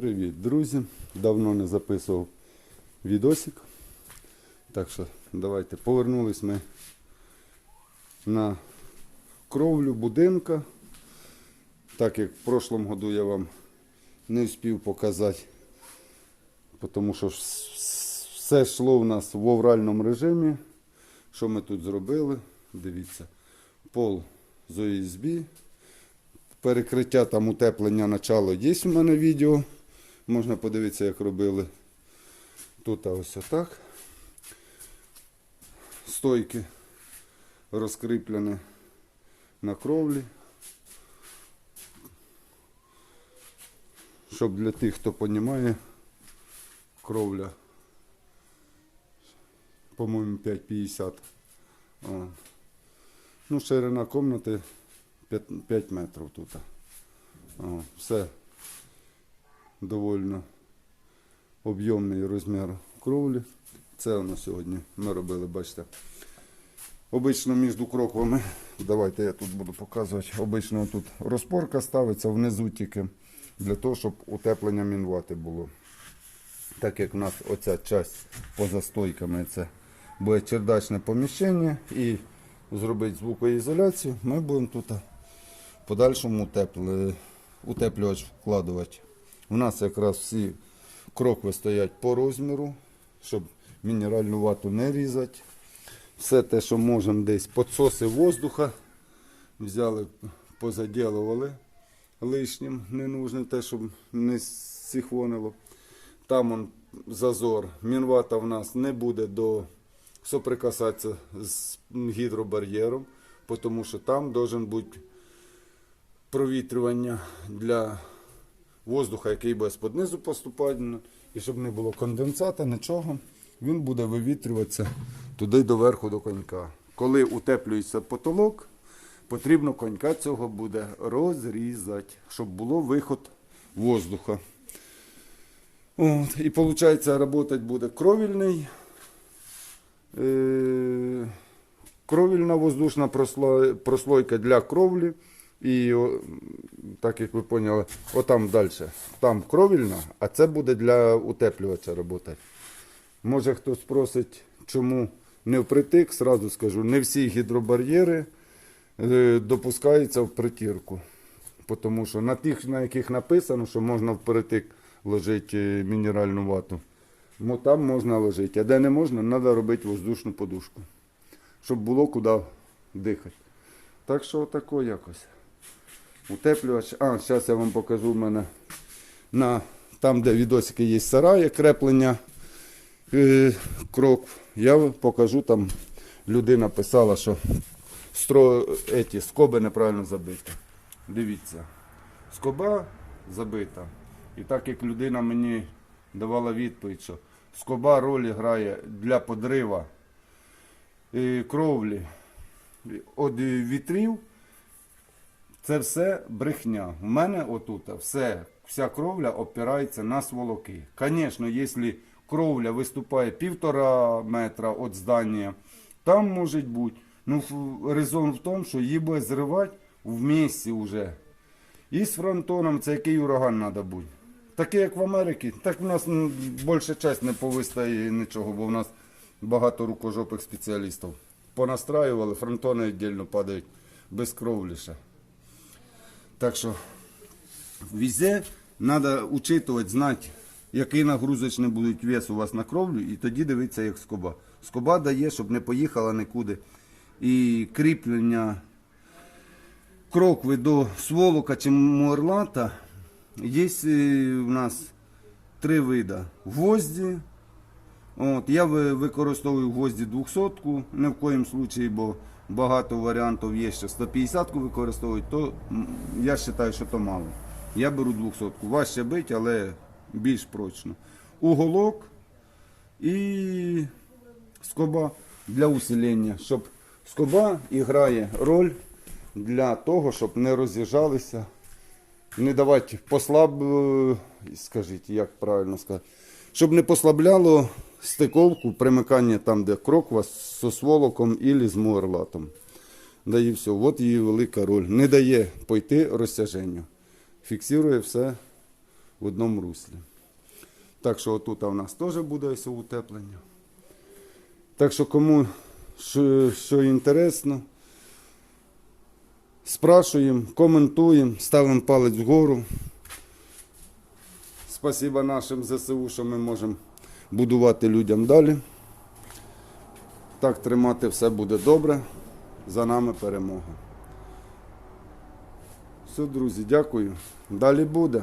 Привіт, друзі! Давно не записував відосик. Так що давайте повернулись ми на кровлю будинка. Так як в прошлому году я вам не встиг показати, тому що вс- вс- все йшло у нас в овральному режимі. Що ми тут зробили? Дивіться, пол з ОСБ, перекриття там утеплення начало є у мене відео. Можна подивитися, як робили. Тут ось отак. Стойки розкріплені на кровлі. Щоб для тих, хто розуміє, кровля, по-моєму, 5,50. О. Ну, ширина кімнати 5, 5 метрів тут. О, все довольно об'ємний розмір кровлі. Це воно сьогодні ми робили, бачите. Обично між кроквами, давайте я тут буду показувати. Обично тут розпорка ставиться внизу тільки для того, щоб утеплення мінвати було. Так як в нас оця часть поза стойками це буде чердачне поміщення і зробити звукоізоляцію, ми будемо тут в подальшому утеплювач вкладувати. У нас якраз всі крокви стоять по розміру, щоб мінеральну вату не різати. Все те, що можемо десь підсоси воздуха, взяли, позаділували лишнім, не нужне те, щоб не сихвонило. Там он зазор. Мінвата в нас не буде до соприкасатися з гідробар'єром, тому що там должен бути провітрювання для воздуха, який буде низу поступати, і щоб не було конденсата, нічого, він буде вивітрюватися туди до верху до конька. Коли утеплюється потолок, потрібно конька цього буде розрізати, щоб було виход воздуха. От, і виходить, працювати буде кровільний. Е, кровільна воздушна прослойка для кровлі. І так як ви поняли, отам далі. Там кровільна, а це буде для утеплювача працювати. Може хтось просить, чому не впритик, сразу скажу, не всі гідробар'єри е, допускаються в притірку. Тому що на тих, на яких написано, що можна впритик ложити е, мінеральну вату, ну, там можна ложити. А де не можна, треба робити воздушну подушку, щоб було куди дихати. Так що отако якось. Утеплювач. А, зараз я вам покажу в мене на, там, де відосики є сараї, креплення е, крок. Я покажу там. Людина писала, що стро, еті, скоби неправильно забиті. Дивіться, скоба забита. І так як людина мені давала відповідь, що скоба роль грає для подрива е, кровлі від вітрів, це все брехня. У мене отут все, вся кровля опирається на сволоки. Звісно, якщо кровля виступає півтора метра від здання, там може бути. Ну, резон в тому, що її буде зривати в місці вже. І з фронтоном це який ураган треба бути. Такий, як в Америці, так в нас більша часть не повистає нічого, бо в нас багато рукожопих спеціалістів. Понастраювали, фронтони віддільно падають без кровлі ще. Так що везде треба учитувати, знати, який нагрузочний буде вес у вас на кровлю, і тоді дивитися, як скоба. Скоба дає, щоб не поїхала нікуди. І кріплення крокви до сволока чи мурлата є е, у нас три види. Гвозді. От, я використовую гвозді 200 не в коїм случаї, бо багато варіантів є, що 150 використовують, то я вважаю, що то мало. Я беру 200 Важче бить, але більш прочно. Уголок і скоба для усилення, щоб скоба грає роль для того, щоб не роз'їжджалися, не давати послаб, е, скажіть, як правильно сказати, щоб не послабляло стиковку, примикання там, де кроква з сволоком і з муерлатом. Да і все. От її велика роль. Не дає пойти розтяженню. Фіксує все в одному руслі. Так що отут у нас теж буде ось утеплення. Так що кому що, що інтересно, спрашуємо, коментуємо, ставимо палець вгору. Спасибо нашим ЗСУ, що ми можемо будувати людям далі. Так тримати все буде добре. За нами перемога. Все, друзі, дякую. Далі буде.